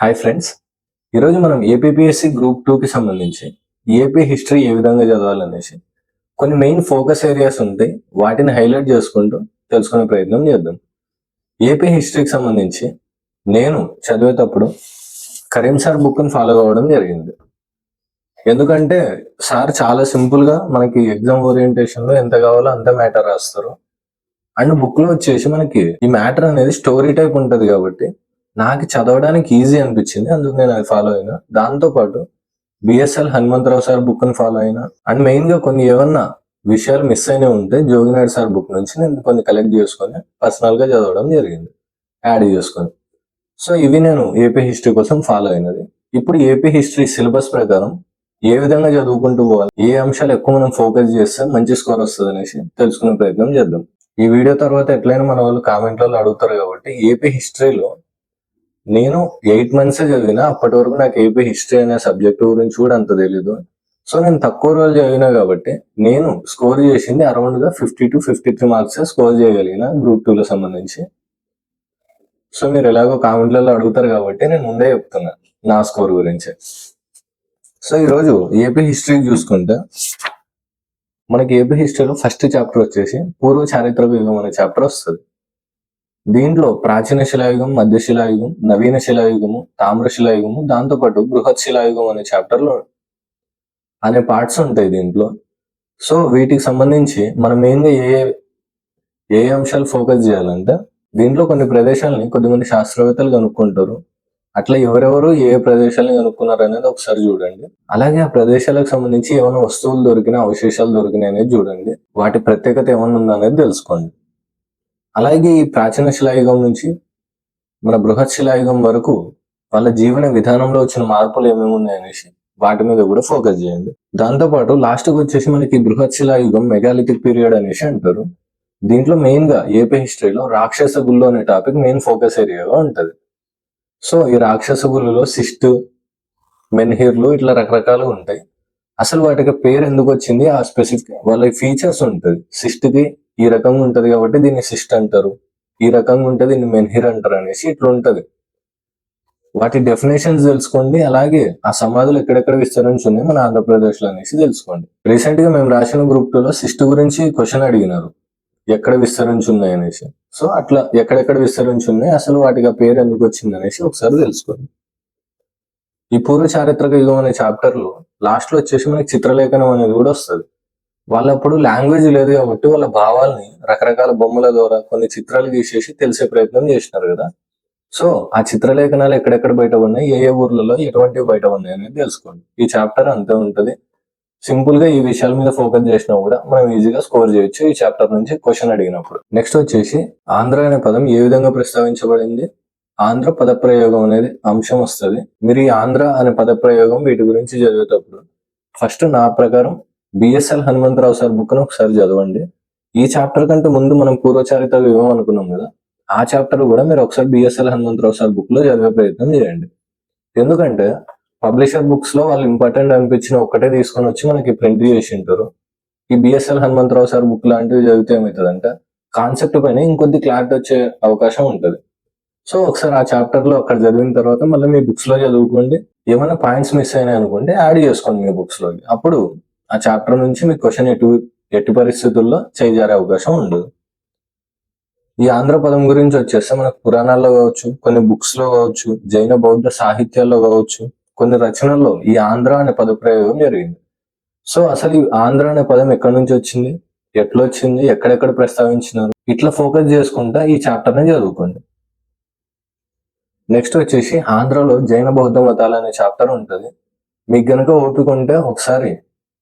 Hi friends ఈరోజు మనం APPSC group టూకి సంబంధించి ఏపీ హిస్టరీ ఏ విధంగా చదవాలనేసి కొన్ని మెయిన్ ఫోకస్ ఏరియాస్ ఉంటాయి వాటిని హైలైట్ చేసుకుంటూ తెలుసుకునే ప్రయత్నం చేద్దాం. ఏపీ హిస్టరీకి సంబంధించి నేను చదివేటప్పుడు కరీం సార్ బుక్ని ఫాలో అవ్వడం జరిగింది. ఎందుకంటే సార్ చాలా సింపుల్గా మనకి ఎగ్జామ్ ఓరియంటేషన్లో ఎంత కావాలో అంత మ్యాటర్ రాస్తారు. అండ్ బుక్లో వచ్చేసి మనకి ఈ మ్యాటర్ అనేది స్టోరీ టైప్ ఉంటుంది కాబట్టి నాకు చదవడానికి ఈజీ అనిపించింది అందుకు నేను అది ఫాలో అయినా. దాంతో పాటు బిఎస్ఎల్ హనుమంతరావు సార్ బుక్ని ఫాలో అయినా. అండ్ మెయిన్గా కొన్ని ఏమన్నా విషయాలు మిస్ అయినా ఉంటే జోగినాయుడు సార్ బుక్ నుంచి నేను కొన్ని కలెక్ట్ చేసుకొని పర్సనల్గా చదవడం జరిగింది. యాడ్ చేసుకొని. సో ఇవి నేను ఏపీ హిస్టరీ కోసం ఫాలో అయినది. ఇప్పుడు ఏపీ హిస్టరీ సిలబస్ ప్రకారం ఏ విధంగా చదువుకుంటూ పోవాలి ఏ అంశాలు ఎక్కువ మనం ఫోకస్ చేస్తే మంచి స్కోర్ వస్తుంది అనేసి తెలుసుకునే ప్రయత్నం చేద్దాం. ఈ వీడియో తర్వాత ఎట్లయినా మన వాళ్ళు కామెంట్లలో అడుగుతారు కాబట్టి ఏపీ హిస్టరీలో నేను ఎయిట్ మంత్స్ చదివినా అప్పటి వరకు నాకు ఏపీ హిస్టరీ అనే సబ్జెక్ట్ గురించి కూడా అంత తెలీదు. సో నేను తక్కువ రోజులు చదివినా కాబట్టి నేను స్కోర్ చేసింది అరౌండ్గా fifty two fifty three marks score చేయగలిగిన గ్రూప్ టూ లో సంబంధించి. సో మీరు ఎలాగో కామెంట్లలో అడుగుతారు కాబట్టి నేను ముందే చెప్తున్నా నా స్కోర్ గురించి. సో ఈరోజు ఏపీ హిస్టరీ చూసుకుంటే మనకి ఏపీ హిస్టరీలో ఫస్ట్ చాప్టర్ వచ్చేసి పూర్వ చారిత్రక యుగం అనే చాప్టర్ వస్తుంది. దీంట్లో ప్రాచీన శిలాయుగం మధ్య శిలాయుగం నవీన శిలాయుగము తామ్ర శిలాయుగము దాంతోపాటు బృహత్ శిలాయుగం అనే చాప్టర్లో అనే పార్ట్స్ ఉంటాయి దీంట్లో. సో వీటికి సంబంధించి మనం మెయిన్గా ఏ ఏ- అంశాలు ఫోకస్ చేయాలంటే దీంట్లో కొన్ని ప్రదేశాలని కొద్దిమంది శాస్త్రవేత్తలు కనుక్కుంటారు. అట్లా ఎవరెవరు ఏ ప్రదేశాలను కనుక్కున్నారు అనేది ఒకసారి చూడండి. అలాగే ఆ ప్రదేశాలకు సంబంధించి ఏమైనా వస్తువులు దొరికినా అవశేషాలు దొరికినాయి అనేది చూడండి. వాటి ప్రత్యేకత ఏమైనా ఉందనేది అనేది తెలుసుకోండి. అలాగే ఈ ప్రాచీన శిలాయుగం నుంచి మన బృహత్ శిలాయుగం వరకు వాళ్ళ జీవన విధానంలో వచ్చిన మార్పులు ఏమేమి ఉన్నాయనేసి వాటి మీద కూడా ఫోకస్ చేయండి. దాంతో పాటు లాస్ట్కి వచ్చేసి మనకి బృహత్ శిలాయుగం మెగాలిథిక్ పీరియడ్ అనేసి అంటారు. దీంట్లో మెయిన్గా ఏపీ హిస్టరీలో రాక్షస గుళ్ళు అనే టాపిక్ మెయిన్ ఫోకస్ ఏరియాగా ఉంటుంది. సో ఈ రాక్షస గుళ్ళలో సిస్ట్ మెన్హీర్లు ఇట్లా రకరకాలు ఉంటాయి. అసలు వాటికి పేరు ఎందుకు వచ్చింది? ఆ స్పెసిఫిక్ వాళ్ళ ఫీచర్స్ ఉంటుంది. సిస్ట్కి ఈ రకంగా ఉంటది కాబట్టి దీన్ని సిస్ట్ అంటారు. ఈ రకంగా ఉంటే దీన్ని మెన్హిర్ అంటారు అనేసి ఇట్లా ఉంటది. వాటి డెఫినేషన్స్ తెలుసుకోండి. అలాగే ఆ సమాధులు ఎక్కడెక్కడ విస్తరించి ఉన్నాయి మన ఆంధ్రప్రదేశ్లో అనేసి తెలుసుకోండి. రీసెంట్గా మేము రాసిన గ్రూప్ టూ లో సిస్ట్ గురించి క్వశ్చన్ అడిగినారు. ఎక్కడ విస్తరించి ఉన్నాయి అనేసి. సో అట్లా ఎక్కడెక్కడ విస్తరించి ఉన్నాయి అసలు వాటికి ఆ పేరు ఎందుకు వచ్చింది అనేసి ఒకసారి తెలుసుకోండి. ఈ పూర్వ చారిత్రక యుగం అనే చాప్టర్లో లాస్ట్లో వచ్చేసి మనకి చిత్రలేఖనం అనేది కూడా వస్తుంది. వాళ్ళప్పుడు లాంగ్వేజ్ లేదు కాబట్టి వాళ్ళ భావాల్ని రకరకాల బొమ్మల ద్వారా కొన్ని చిత్రాలు గీసేసి తెలిసే ప్రయత్నం చేసినారు కదా. సో ఆ చిత్రలేఖనాలు ఎక్కడెక్కడ బయట ఉన్నాయి ఏ ఏ ఊర్లలో ఎటువంటివి బయట ఉన్నాయి అనేది తెలుసుకోండి. ఈ చాప్టర్ అంతే ఉంటది. సింపుల్గా ఈ విషయాల మీద ఫోకస్ చేసినా కూడా మనం ఈజీగా స్కోర్ చేయొచ్చు ఈ చాప్టర్ నుంచి క్వశ్చన్ అడిగినప్పుడు. నెక్స్ట్ వచ్చేసి ఆంధ్ర అనే పదం ఏ విధంగా ప్రస్తావించబడింది? ఆంధ్ర పదప్రయోగం అనేది అంశం వస్తుంది. మీరు ఈ ఆంధ్ర అనే పదప్రయోగం వీటి గురించి చదివేటప్పుడు ఫస్ట్ నా ప్రకారం బిఎస్ఎల్ హనుమంతరావు సార్ బుక్ను ఒకసారి చదవండి. ఈ చాప్టర్ కంటే ముందు మనం పూర్వచారిత వ్యూహం అనుకున్నాం కదా ఆ చాప్టర్ కూడా మీరు ఒకసారి బిఎస్ఎల్ హనుమంతరావు సార్ బుక్లో చదివే ప్రయత్నం చేయండి. ఎందుకంటే పబ్లిషర్ బుక్స్లో వాళ్ళు ఇంపార్టెంట్ అనిపించిన ఒక్కటే తీసుకొని వచ్చి మనకి ప్రింట్ చేసి ఉంటారు. ఈ బిఎస్ఎల్ హనుమంతరావు సార్ బుక్ లాంటివి చదివితే ఏమవుతుందంటే కాన్సెప్ట్ పైన ఇంకొద్ది క్లారిటీ వచ్చే అవకాశం ఉంటుంది. సో ఒకసారి ఆ చాప్టర్లో అక్కడ చదివిన తర్వాత మళ్ళీ మీ బుక్స్లో చదువుకోండి. ఏమైనా పాయింట్స్ మిస్ అయినాయి అనుకుంటే యాడ్ చేసుకోండి మీ బుక్స్లోకి. అప్పుడు ఆ చాప్టర్ నుంచి మీ క్వశ్చన్ ఎటు ఎట్టి పరిస్థితుల్లో చేజారే అవకాశం ఉండదు. ఈ ఆంధ్ర పదం గురించి వచ్చేస్తే మనకు పురాణాల్లో కావచ్చు కొన్ని బుక్స్లో కావచ్చు జైన బౌద్ధ సాహిత్యాల్లో కావచ్చు కొన్ని రచనల్లో ఈ ఆంధ్ర అనే పద ప్రయోగం జరిగింది. సో అసలు ఈ ఆంధ్ర అనే పదం ఎక్కడి నుంచి వచ్చింది? ఎట్లా వచ్చింది? ఎక్కడెక్కడ ప్రస్తావించినారు? ఇట్లా ఫోకస్ చేసుకుంటా ఈ చాప్టర్ని చదువుకోండి. నెక్స్ట్ వచ్చేసి ఆంధ్రలో జైన బౌద్ధ మతాలు అనే చాప్టర్ ఉంటుంది. మీకు గనక ఓపిక ఉంటే ఒకసారి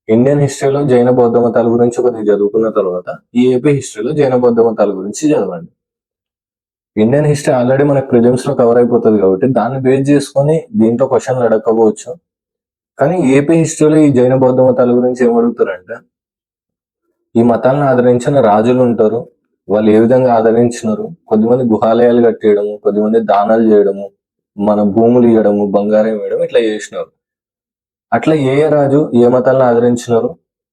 ఇండియన్ హిస్టరీలో జైన బౌద్ధ మతాల గురించి కొద్దిగా చదువుకున్న తర్వాత ఈ ఏపీ హిస్టరీలో జైన బౌద్ధ మతాల గురించి చదవండి. ఇండియన్ హిస్టరీ ఆల్రెడీ మనకి ప్రిలిమ్స్లో కవర్ అయిపోతుంది కాబట్టి దాన్ని బేస్ చేసుకొని దీంట్లో క్వశ్చన్లు అడగకపోవచ్చు కానీ ఏపీ హిస్టరీలో ఈ జైన బౌద్ధ మతాల గురించి ఏం ఈ మతాలను ఆదరించిన రాజులు ఉంటారు. వాళ్ళు ఏ విధంగా ఆదరించినారు? కొద్దిమంది గుహాలయాలు కట్టేయడము కొద్దిమంది దానాలు చేయడము మన భూములు ఇవ్వడము బంగారం ఇవ్వడం ఇట్లా చేసినారు. అట్లా ఏ ఏ రాజు ఏ మతాలను ఆదరించినారు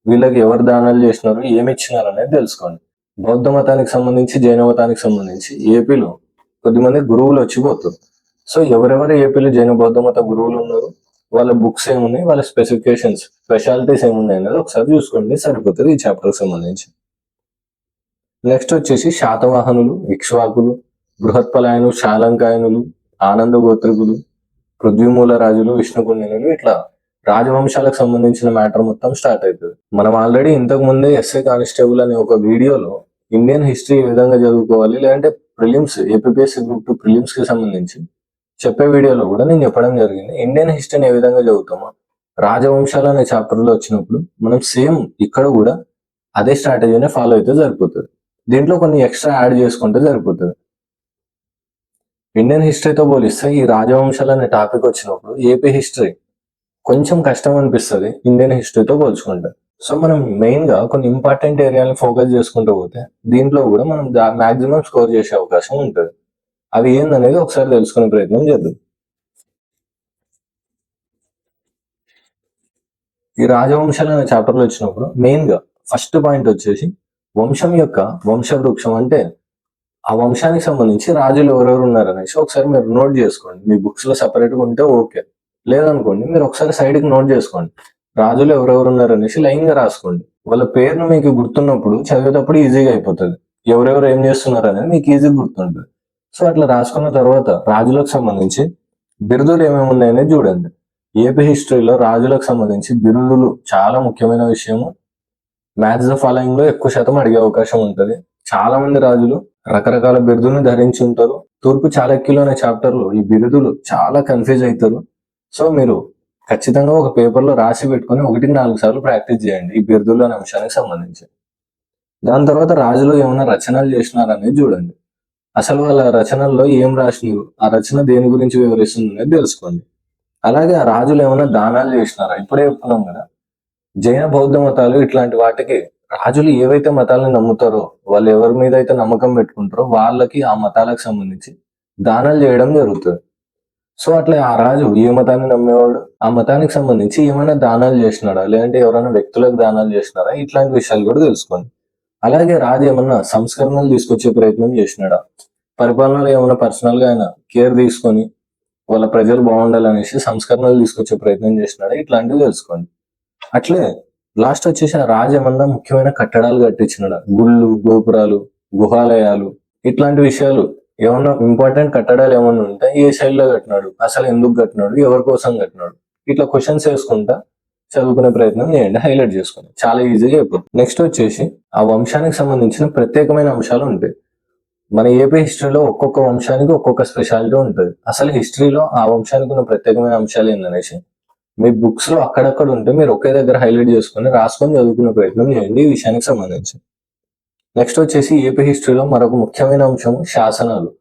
వీళ్ళకి ఎవరు దానాలు చేసినారు ఏమి ఇచ్చినారు అనేది తెలుసుకోండి. బౌద్ధ మతానికి సంబంధించి జైన మతానికి సంబంధించి ఏపీలో కొద్దిమంది గురువులు వచ్చిపోతారు సో ఎవరెవరు ఏపీలో జైన బౌద్ధ మత గురువులు ఉన్నారు వాళ్ళ బుక్స్ ఏమున్నాయి వాళ్ళ స్పెసిఫికేషన్స్ స్పెషాలిటీస్ ఏమున్నాయి అనేది ఒకసారి చూసుకోండి సరిపోతుంది ఈ చాప్టర్కి సంబంధించి. నెక్స్ట్ వచ్చేసి శాతవాహనులు ఇక్ష్వాకులు బృహత్పలాయనులు శాలంకాయనులు ఆనంద గోత్రికులు పృథ్వీమూల రాజులు విష్ణుకుండినులు ఇట్లా రాజవంశాలకు సంబంధించిన మ్యాటర్ మొత్తం స్టార్ట్ అవుతుంది. మనం ఆల్రెడీ ఇంతకు ముందే ఎస్ఐ కానిస్టేబుల్ అనే ఒక వీడియోలో ఇండియన్ హిస్టరీ ఏ విధంగా చదువుకోవాలి లేదంటే ప్రిలిమ్స్ ఏపీఎస్సీ గ్రూప్ టూ ప్రిలిమ్స్కి సంబంధించి చెప్పే వీడియోలో కూడా నేను చెప్పడం జరిగింది. ఇండియన్ హిస్టరీని ఏ విధంగా చదువుతామో రాజవంశాలు అనే చాప్టర్లో వచ్చినప్పుడు మనం సేమ్ ఇక్కడ కూడా అదే స్ట్రాటజీనే ఫాలో అయితే సరిపోతుంది. దీంట్లో కొన్ని ఎక్స్ట్రా యాడ్ చేసుకుంటే సరిపోతుంది. ఇండియన్ హిస్టరీతో పోలిస్తే ఈ రాజవంశాలు అనే టాపిక్ వచ్చినప్పుడు ఏపీ హిస్టరీ కొంచెం కష్టం అనిపిస్తుంది ఇండియన్ హిస్టరీతో పోల్చుకుంటే. సో మనం మెయిన్గా కొన్ని ఇంపార్టెంట్ ఏరియాలను ఫోకస్ చేసుకుంటూ పోతే దీంట్లో కూడా మనం మాక్సిమం స్కోర్ చేసే అవకాశం ఉంటుంది. అది ఏందనేది ఒకసారి తెలుసుకునే ప్రయత్నం చేద్దాం. ఈ రాజవంశాలు అనే చాప్టర్లో వచ్చినప్పుడు మెయిన్గా ఫస్ట్ పాయింట్ వచ్చేసి వంశం యొక్క వంశ వృక్షం అంటే ఆ వంశానికి సంబంధించి రాజులు ఎవరెవరు ఉన్నారు అనేసి ఒకసారి మీరు నోట్ చేసుకోండి. మీ బుక్స్లో సపరేట్గా ఉంటే ఓకే లేదనుకోండి మీరు ఒకసారి సైడ్కి నోట్ చేసుకోండి. రాజులు ఎవరెవరు ఉన్నారు అనేసి లైన్గా రాసుకోండి. వాళ్ళ పేరును మీకు గుర్తున్నప్పుడు చదివేటప్పుడు ఈజీగా అయిపోతుంది. ఎవరెవరు ఏం చేస్తున్నారు అనేది మీకు ఈజీగా గుర్తుంటుంది. సో అట్లా రాసుకున్న తర్వాత రాజులకు సంబంధించి బిరుదులు ఏమేమి ఉన్నాయనేది చూడండి. ఏపీ హిస్టరీలో రాజులకు సంబంధించి బిరుదులు చాలా ముఖ్యమైన విషయము. మ్యాథ్స్ ఆఫ్ ఫాలోయింగ్లో ఎక్కువ శాతం అడిగే అవకాశం ఉంటుంది. చాలా మంది రాజులు రకరకాల బిరుదులను ధరించి ఉంటారు. తూర్పు చాళక్యులు అనే చాప్టర్లో ఈ బిరుదులు చాలా కన్ఫ్యూజ్ అవుతారు సో మీరు ఖచ్చితంగా ఒక పేపర్లో రాసి పెట్టుకొని ఒకటికి నాలుగు సార్లు ప్రాక్టీస్ చేయండి ఈ బిరుదులు అనే అంశానికి సంబంధించి. దాని తర్వాత రాజులు ఏమైనా రచనలు చేసినారనేది చూడండి. అసలు వాళ్ళ రచనల్లో ఏం రాసినారు? ఆ రచన దేని గురించి వివరిస్తుంది అనేది తెలుసుకోండి. అలాగే ఆ రాజులు ఏమైనా దానాలు చేసినారా? ఇప్పుడే చెప్తున్నాం కదా. జైన బౌద్ధ మతాలు ఇట్లాంటి వాటికి రాజులు ఏవైతే మతాలను నమ్ముతారో వాళ్ళు ఎవరి మీద అయితే నమ్మకం పెట్టుకుంటారో వాళ్ళకి ఆ మతాలకు సంబంధించి దానాలు చేయడం జరుగుతుంది. సో అట్లా ఆ రాజు ఏ మతాన్ని నమ్మేవాడు. ఆ మతానికి సంబంధించి ఏమైనా దానాలు చేసినాడా? లేదంటే ఎవరైనా వ్యక్తులకు దానాలు చేసినారా? ఇట్లాంటి విషయాలు కూడా తెలుసుకోండి అలాగే రాజు ఏమన్నా సంస్కరణలు తీసుకొచ్చే ప్రయత్నం చేసినాడా? పరిపాలనలో ఏమైనా పర్సనల్గా ఆయన కేర్ తీసుకొని వాళ్ళ ప్రజలు బాగుండాలనేసి సంస్కరణలు తీసుకొచ్చే ప్రయత్నం చేసినాడా? ఇట్లాంటివి తెలుసుకోండి అట్లే లాస్ట్ వచ్చేసి ఆ రాజు ఏమన్నా ముఖ్యమైన కట్టడాలు కట్టించినాడా? గుళ్ళు గోపురాలు గుహాలయాలు ఇట్లాంటి విషయాలు ఏమన్నా ఇంపార్టెంట్ కట్టడాలు ఏమన్నా ఉంటే ఏ సైడ్లో కట్టినాడు? అసలు ఎందుకు కట్టినాడు? ఎవరి కోసం కట్టినాడు? ఇట్లా క్వశ్చన్స్ వేసుకుంటా చదువుకునే ప్రయత్నం చేయండి హైలైట్ చేసుకోండి. చాలా ఈజీగా అయిపోతుంది నెక్స్ట్ వచ్చేసి ఆ వంశానికి సంబంధించిన ప్రత్యేకమైన అంశాలు ఉంటాయి. మన ఏపీ హిస్టరీలో ఒక్కొక్క వంశానికి ఒక్కొక్క స్పెషాలిటీ ఉంటుంది. అసలు హిస్టరీలో ఆ వంశానికి ఉన్న ప్రత్యేకమైన అంశాలు ఏంటనేసి మీ బుక్స్లో అక్కడక్కడ ఉంటే మీరు ఒకే దగ్గర హైలైట్ చేసుకొని రాసుకొని చదువుకునే ప్రయత్నం చేయండి ఈ విషయానికి సంబంధించి. నెక్స్ట్ వచ్చేసి ఏపీ హిస్టరీలో మరొక ముఖ్యమైన అంశం శాసనాలు.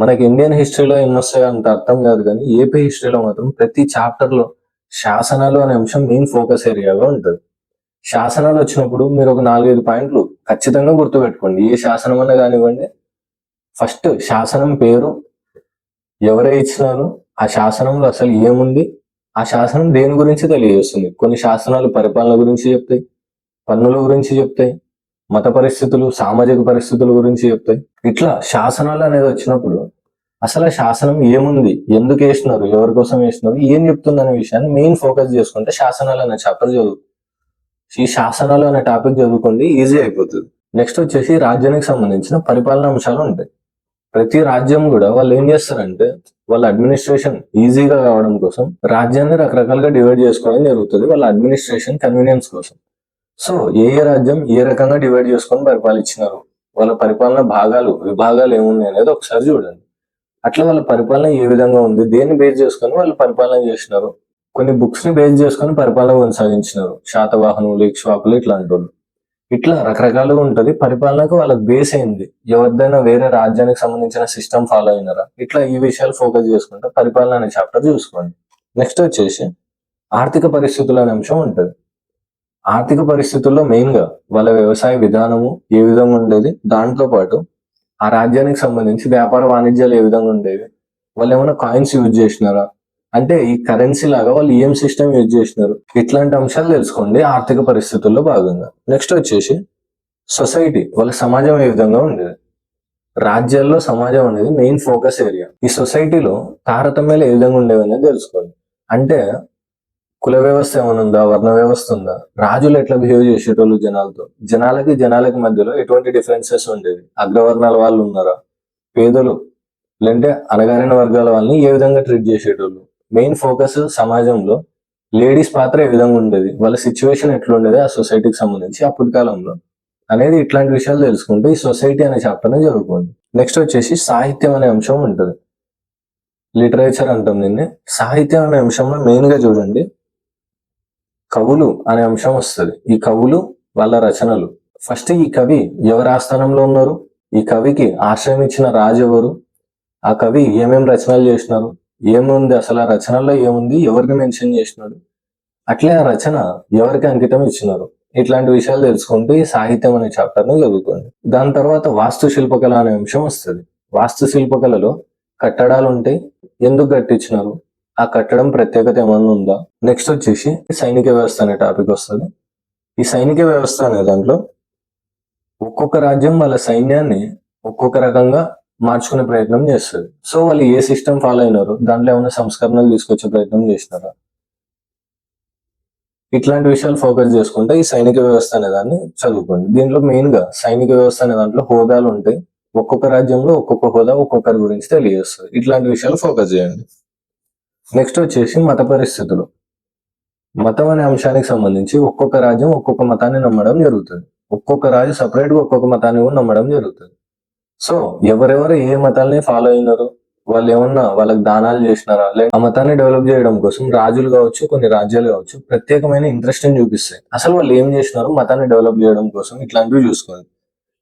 మనకి ఇండియన్ హిస్టరీలో ఎన్ని వస్తాయో అంత అర్థం కాదు కానీ ఏపీ హిస్టరీలో మాత్రం ప్రతి చాప్టర్లో శాసనాలు అనే అంశం మెయిన్ ఫోకస్ ఏరియాగా ఉంటుంది. శాసనాలు వచ్చినప్పుడు మీరు ఒక నాలుగైదు పాయింట్లు ఖచ్చితంగా గుర్తుపెట్టుకోండి. ఏ శాసనం అన్నా కానివ్వండి ఫస్ట్ శాసనం పేరు ఎవరే ఇచ్చినారు? ఆ శాసనంలో అసలు ఏముంది? ఆ శాసనం దేని గురించి తెలియజేస్తుంది? కొన్ని శాసనాలు పరిపాలన గురించి చెప్తాయి. పన్నుల గురించి చెప్తాయి. మత పరిస్థితులు సామాజిక పరిస్థితుల గురించి చెప్తాయి. ఇట్లా శాసనాలు అనేది వచ్చినప్పుడు అసలు ఆ శాసనం ఏముంది? ఎందుకు వేసినారు? ఎవరి కోసం వేసినారు? ఏం చెప్తుంది అనే విషయాన్ని మెయిన్ ఫోకస్ చేసుకుంటే శాసనాలు అనే చాప్టర్ చదువు. ఈ శాసనాలు అనే టాపిక్ చదువుకోండి ఈజీ అయిపోతుంది. నెక్స్ట్ వచ్చేసి రాజ్యానికి సంబంధించిన పరిపాలన అంశాలు ఉంటాయి. ప్రతి రాజ్యం కూడా వాళ్ళు ఏం చేస్తారంటే వాళ్ళ అడ్మినిస్ట్రేషన్ ఈజీగా కావడం కోసం రాజ్యాన్ని రకరకాలుగా డివైడ్ చేసుకోవడం జరుగుతుంది. వాళ్ళ అడ్మినిస్ట్రేషన్ కన్వీనియన్స్ కోసం. సో ఏ ఏ రాజ్యం ఏ రకంగా డివైడ్ చేసుకొని పరిపాలించినారు వాళ్ళ పరిపాలన భాగాలు విభాగాలు ఏమున్నాయి అనేది ఒకసారి చూడండి. అట్లా వాళ్ళ పరిపాలన ఏ విధంగా ఉంది దేన్ని బేస్ చేసుకొని వాళ్ళు పరిపాలన చేసినారు కొన్ని బుక్స్ని బేస్ చేసుకొని పరిపాలన కొనసాగించినారు శాతవాహనులు ఇక్ష్వాకులు ఇట్లాంటి అంటున్నారు ఇట్లా రకరకాలుగా ఉంటది పరిపాలనకు వాళ్ళకి బేస్ అయింది. ఎవరిదైనా వేరే రాజ్యానికి సంబంధించిన సిస్టమ్ ఫాలో అయినారా? ఇట్లా ఈ విషయాలు ఫోకస్ చేసుకుంటే పరిపాలన అనే చాప్టర్ చూసుకోండి. నెక్స్ట్ వచ్చేసి ఆర్థిక పరిస్థితులు అనే అంశం ఉంటుంది. ఆర్థిక పరిస్థితుల్లో మెయిన్గా వాళ్ళ వ్యవసాయ విధానము ఏ విధంగా ఉండేది? దాంతో పాటు ఆ రాజ్యానికి సంబంధించి వ్యాపార వాణిజ్యాలు ఏ విధంగా ఉండేవి? వాళ్ళు ఏమైనా కాయిన్స్ యూజ్ చేసినారా? అంటే ఈ కరెన్సీ లాగా వాళ్ళు ఏం సిస్టమ్ యూజ్ చేసినారు. ఇట్లాంటి అంశాలు తెలుసుకోండి ఆర్థిక పరిస్థితుల్లో భాగంగా. నెక్స్ట్ వచ్చేసి సొసైటీ వాళ్ళ సమాజం ఏ విధంగా ఉండేది? రాజ్యాల్లో సమాజం అనేది మెయిన్ ఫోకస్ ఏరియా ఈ సొసైటీలో తారతమ్యాలు ఏ విధంగా ఉండేవి అనేది తెలుసుకోండి. అంటే కుల వ్యవస్థ ఏమైనా ఉందా? వర్ణ వ్యవస్థ ఉందా? రాజులు ఎట్లా బిహేవ్ చేసేటోళ్ళు జనాలతో? జనాలకి జనాలకి మధ్యలో ఎటువంటి డిఫరెన్సెస్ ఉండేవి? అగ్రవర్ణాల వాళ్ళు ఉన్నారా? పేదలు? లేదంటే అణగారిన వర్గాల వాళ్ళని ఏ విధంగా ట్రీట్ చేసేటోళ్ళు? మెయిన్ ఫోకస్ సమాజంలో లేడీస్ పాత్ర ఏ విధంగా ఉండేది? వాళ్ళ సిచ్యువేషన్ ఎట్లుండేది? ఆ సొసైటీకి సంబంధించి అప్పటి కాలంలో. అనేది ఇట్లాంటి విషయాలు తెలుసుకుంటే ఈ సొసైటీ అనే చాప్టర్ని చదువుకోండి. నెక్స్ట్ వచ్చేసి సాహిత్యం అనే అంశం ఉంటుంది. లిటరేచర్ అంటాం దీన్ని. సాహిత్యం అనే అంశంలో మెయిన్గా చూడండి. కవులు అనే అంశం వస్తుంది. ఈ కవులు వాళ్ళ రచనలు. ఫస్ట్ ఈ కవి ఎవరి ఆస్థానంలో ఉన్నారు? ఈ కవికి ఆశ్రయం ఇచ్చిన రాజు ఎవరు? ఆ కవి ఏమేం రచనలు చేసినారు? ఏముంది అసలు ఆ రచనల్లో ఏముంది? ఎవరిని మెన్షన్ చేసినాడు? అట్లే ఆ రచన ఎవరికి అంకితం ఇచ్చినారు? ఇట్లాంటి విషయాలు తెలుసుకుంటూ ఈ సాహిత్యం అనే చాప్టర్ని చదువుకోండి. దాని తర్వాత వాస్తు శిల్పకళ అనే అంశం వస్తుంది. వాస్తు శిల్పకళలో కట్టడాలు ఉంటాయి. ఎందుకు కట్టించినారు? ఆ కట్టడం ప్రత్యేకత ఏమన్నా ఉందా? నెక్స్ట్ వచ్చేసి సైనిక వ్యవస్థ అనే టాపిక్ వస్తుంది. ఈ సైనిక వ్యవస్థ అనే దాంట్లో ఒక్కొక్క రాజ్యం వాళ్ళ సైన్యాన్ని ఒక్కొక్క రకంగా మార్చుకునే ప్రయత్నం చేస్తుంది. సో వాళ్ళు ఏ సిస్టమ్ ఫాలో అయినారు దాంట్లో ఏమైనా సంస్కరణలు తీసుకొచ్చే ప్రయత్నం చేసినారా? ఇట్లాంటి విషయాలు ఫోకస్ చేసుకుంటే ఈ సైనిక వ్యవస్థ అనే దాన్ని చదువుకోండి. దీంట్లో మెయిన్గా సైనిక వ్యవస్థ అనే దాంట్లో హోదాలు ఉంటాయి. ఒక్కొక్క రాజ్యంలో ఒక్కొక్క హోదా ఒక్కొక్కరి గురించి తెలియజేస్తుంది. ఇట్లాంటి విషయాలు ఫోకస్ చేయండి. నెక్స్ట్ వచ్చేసి మత పరిస్థితులు. మతం అనే అంశానికి సంబంధించి ఒక్కొక్క రాజ్యం ఒక్కొక్క మతాన్ని నమ్మడం జరుగుతుంది. ఒక్కొక్క రాజు సపరేట్గా ఒక్కొక్క మతాన్ని కూడా నమ్మడం జరుగుతుంది. సో ఎవరెవరు ఏ మతాల్ని ఫాలో అయినారు? వాళ్ళు ఏమన్నా వాళ్ళకి దానాలు చేసినారా? లేదా ఆ మతాన్ని డెవలప్ చేయడం కోసం రాజులు కావచ్చు కొన్ని రాజ్యాలు కావచ్చు ప్రత్యేకమైన ఇంట్రెస్ట్ని చూపిస్తాయి. అసలు వాళ్ళు ఏం చేసినారు? మతాన్ని డెవలప్ చేయడం కోసం ఇట్లాంటివి చూసుకోండి.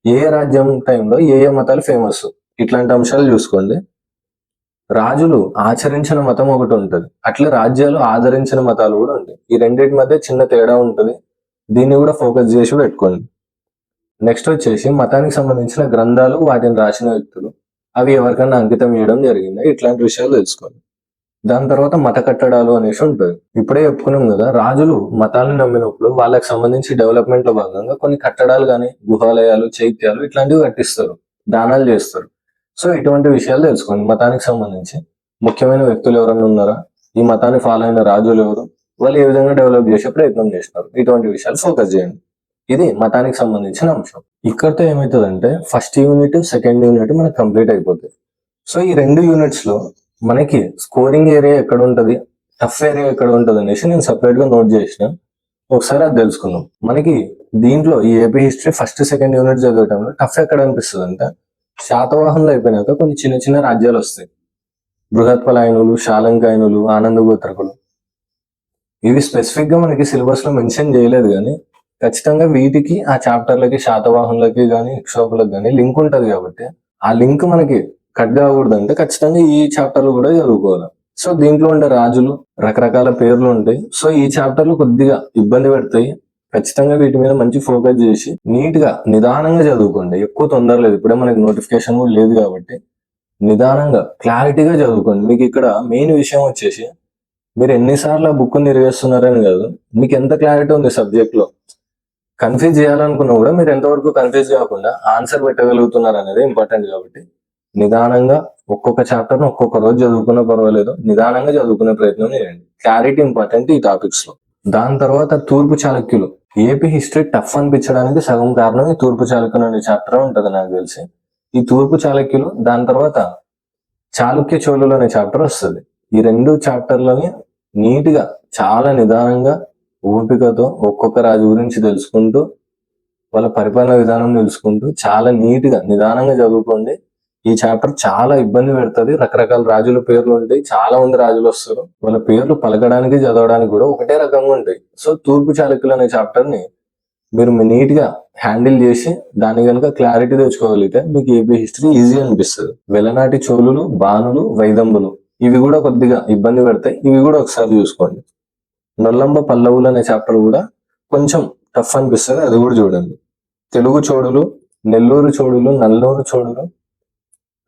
ఏ రాజ్యం టైంలో ఏ ఏ మతాలు ఫేమస్ ఇట్లాంటి అంశాలు చూసుకోండి. రాజులు ఆచరించిన మతం ఒకటి ఉంటుంది. అట్లా రాజ్యాలు ఆదరించిన మతాలు కూడా ఉంటాయి. ఈ రెండింటి మధ్య చిన్న తేడా ఉంటుంది. దీన్ని కూడా ఫోకస్ చేసి పెట్టుకోండి. నెక్స్ట్ వచ్చేసి మతానికి సంబంధించిన గ్రంథాలు వాటిని రాసిన వ్యక్తులు అవి ఎవరికైనా అంకితం చేయడం జరిగింది? ఇట్లాంటి విషయాలు తెలుసుకోండి. దాని తర్వాత మత కట్టడాలు అనేసి ఉంటుంది. ఇప్పుడే చెప్పుకున్నాం కదా రాజులు మతాలను నమ్మినప్పుడు వాళ్ళకి సంబంధించి డెవలప్మెంట్లో భాగంగా కొన్ని కట్టడాలు కానీ గుహాలయాలు చైత్యాలు ఇట్లాంటివి కట్టిస్తారు. దానాలు చేస్తారు. సో ఇటువంటి విషయాలు తెలుసుకోండి. మతానికి సంబంధించి ముఖ్యమైన వ్యక్తులు ఎవరైనా ఉన్నారా? ఈ మతాన్ని ఫాలో అయిన రాజులు ఎవరు? వాళ్ళు ఏ విధంగా డెవలప్ చేసే ప్రయత్నం చేస్తున్నారు? ఇటువంటి విషయాలు ఫోకస్ చేయండి. ఇది మతానికి సంబంధించిన అంశం. ఇక్కడతో ఏమవుతుందంటే ఫస్ట్ యూనిట్ సెకండ్ యూనిట్ మనకి కంప్లీట్ అయిపోతుంది సో ఈ రెండు యూనిట్స్లో మనకి స్కోరింగ్ ఏరియా ఎక్కడ ఉంటది? టఫ్ ఏరియా ఎక్కడ ఉంటుంది అనేసి నేను సపరేట్గా నోట్ చేసిన. ఒకసారి అది తెలుసుకుందాం. మనకి దీంట్లో ఈ AP history first second unit చదివటంలో tough ఎక్కడ అనిపిస్తుంది అంటే శాతవాహనులు అయిపోయినాక కొన్ని చిన్న చిన్న రాజ్యాలు వస్తాయి. బృహత్పలాయనులు శాలంకాయనులు ఆనందగోత్రకులు ఇవి స్పెసిఫిక్గా మనకి సిలబస్లో మెన్షన్ చేయలేదు కానీ ఖచ్చితంగా వీటికి ఆ చాప్టర్లకి శాతవాహనులకి కానీ ఇక్షోకులకు కానీ లింక్ ఉంటది కాబట్టి ఆ లింక్ మనకి కట్ కాకూడదు అంటే ఖచ్చితంగా ఈ చాప్టర్లు కూడా చదువుకోవాలి. సో దీంట్లో ఉండే రాజులు రకరకాల పేర్లు ఉంటాయి. సో ఈ చాప్టర్లు కొద్దిగా ఇబ్బంది పెడతాయి. ఖచ్చితంగా వీటి మీద మంచి ఫోకస్ చేసి నీట్గా నిదానంగా చదువుకోండి. ఎక్కువ తొందర లేదు. ఇప్పుడే మనకి నోటిఫికేషన్ కూడా లేదు కాబట్టి నిదానంగా క్లారిటీగా చదువుకోండి. మీకు ఇక్కడ మెయిన్ విషయం వచ్చేసి మీరు ఎన్నిసార్లు ఆ బుక్ నిర్వేస్తున్నారని కాదు. మీకు ఎంత క్లారిటీ ఉంది సబ్జెక్ట్లో? కన్ఫ్యూజ్ చేయాలనుకున్నా కూడా మీరు ఎంతవరకు కన్ఫ్యూజ్ కాకుండా ఆన్సర్ పెట్టగలుగుతున్నారు అనేది ఇంపార్టెంట్ కాబట్టి నిదానంగా ఒక్కొక్క చాప్టర్ ఒక్కొక్క రోజు చదువుకున్నా పర్వాలేదు. నిదానంగా చదువుకునే ప్రయత్నం చేయండి. క్లారిటీ ఇంపార్టెంట్ ఈ టాపిక్స్లో. దాని తర్వాత తూర్పు చాళక్యులు ఏపీ హిస్టరీ టఫ్ అనిపించడానికి సగం కారణం ఈ తూర్పు చాళుక్యులు అనే చాప్టర్ ఉంటది నాకు తెలిసి. ఈ తూర్పు చాళుక్యులు దాని తర్వాత చాళుక్య చోళులు అనే చాప్టర్ వస్తుంది. ఈ రెండు చాప్టర్లని నీట్గా చాలా నిదానంగా ఓపికతో ఒక్కొక్క రాజు గురించి తెలుసుకుంటూ వాళ్ళ పరిపాలన విధానం తెలుసుకుంటూ చాలా నీట్గా నిదానంగా చదువుకోండి. ఈ చాప్టర్ చాలా ఇబ్బంది పెడుతుంది. రకరకాల రాజుల పేర్లు ఉంటాయి. చాలా మంది రాజులు వస్తారు. వాళ్ళ పేర్లు పలకడానికి చదవడానికి కూడా ఒకటే రకంగా ఉంటాయి. సో తూర్పు చాళుక్యులు అనే చాప్టర్ని మీరు నీట్గా హ్యాండిల్ చేసి దాని కనుక క్లారిటీ తెచ్చుకోగలిగితే మీకు ఏపీ హిస్టరీ ఈజీ అనిపిస్తుంది. వెలనాటి చోళులు బాణులు వైదంబులు ఇవి కూడా కొద్దిగా ఇబ్బంది పెడతాయి. ఇవి కూడా ఒకసారి చూసుకోండి. నొల్లంబ పల్లవులు అనే చాప్టర్ కూడా కొంచెం టఫ్ అనిపిస్తుంది. అది కూడా చూడండి. తెలుగు చోడులు నెల్లూరు చోడులు నల్లూరు చోడులు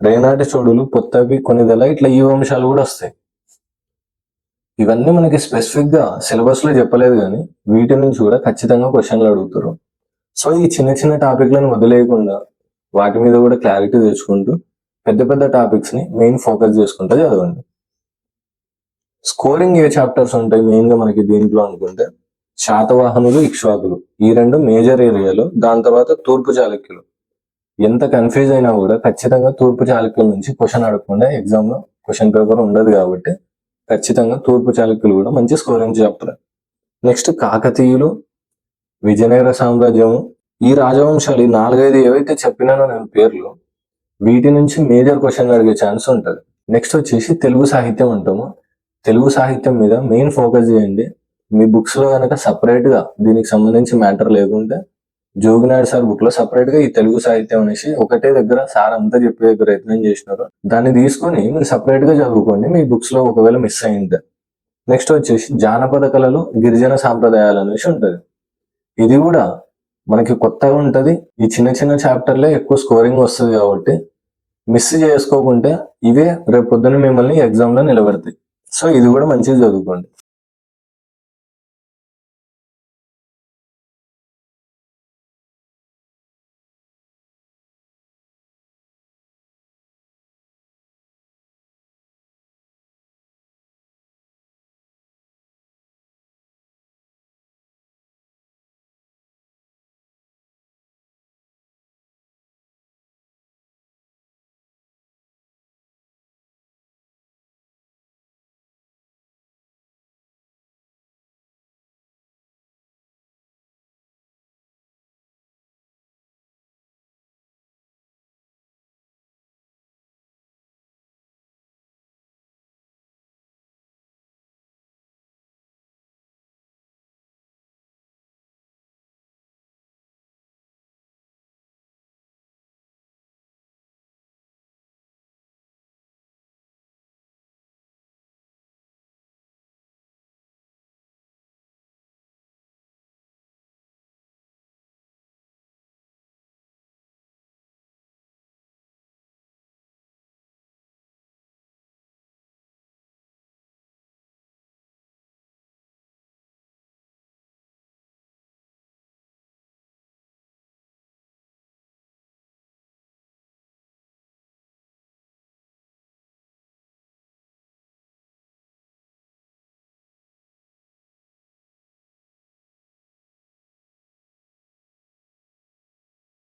రేనాటి చోడులు పొత్తవి కొనిదెల ఇట్లా ఈ వంశాలు కూడా వస్తాయి. ఇవన్నీ మనకి స్పెసిఫిక్గా సిలబస్లో చెప్పలేదు కానీ వీటి నుంచి కూడా ఖచ్చితంగా క్వశ్చన్లు అడుగుతారు. సో ఈ చిన్న చిన్న టాపిక్లను వదిలేయకుండా వాటి మీద కూడా క్లారిటీ తెచ్చుకుంటూ పెద్ద పెద్ద టాపిక్స్ని మెయిన్ ఫోకస్ చేసుకుంటూ చదవండి. స్కోరింగ్ ఏ చాప్టర్స్ ఉంటాయి మెయిన్గా మనకి దీంట్లో అనుకుంటే శాతవాహనులు ఇక్ష్వాకులు ఈ రెండు మేజర్ ఏరియాలు దాని తర్వాత తూర్పు చాళుక్యులు. ఎంత కన్ఫ్యూజ్ అయినా కూడా ఖచ్చితంగా తూర్పు చాళుక్యుల నుంచి క్వశ్చన్ అడగకుండా ఎగ్జామ్లో క్వశ్చన్ పేపర్ ఉండదు కాబట్టి ఖచ్చితంగా తూర్పు చాళుక్యులు కూడా మంచి స్కోరింగ్ చెప్తారు. నెక్స్ట్ కాకతీయులు విజయనగర సామ్రాజ్యము. ఈ రాజవంశాలు ఈ నాలుగైదు ఏవైతే చెప్పినానో నేను పేర్లు వీటి నుంచి మేజర్ క్వశ్చన్ అడిగే ఛాన్స్ ఉంటుంది. నెక్స్ట్ వచ్చేసి తెలుగు సాహిత్యం అంటాము. తెలుగు సాహిత్యం మీద మెయిన్ ఫోకస్ చేయండి. మీ బుక్స్లో కనుక సపరేట్గా దీనికి సంబంధించి మ్యాటర్ లేకుంటే జోగినాయుడు సార్ బుక్లో సపరేట్గా ఈ తెలుగు సాహిత్యం అనేసి ఒకటే దగ్గర సార్ అంతా చెప్పే ప్రయత్నం చేసినారు. దాన్ని తీసుకొని మీరు సపరేట్గా చదువుకోండి మీ బుక్స్లో ఒకవేళ మిస్ అయింది నెక్స్ట్ వచ్చేసి జానపద కళలు గిరిజన సాంప్రదాయాలు అనేసి ఉంటది. ఇది కూడా మనకి కొత్తగా ఉంటది. ఈ చిన్న చిన్న చాప్టర్లే ఎక్కువ స్కోరింగ్ వస్తుంది కాబట్టి మిస్ చేసుకోకుంటే ఇవే రేపు పొద్దున మిమ్మల్ని ఎగ్జామ్లో నిలబెడతాయి. సో ఇది కూడా మంచిగా చదువుకోండి.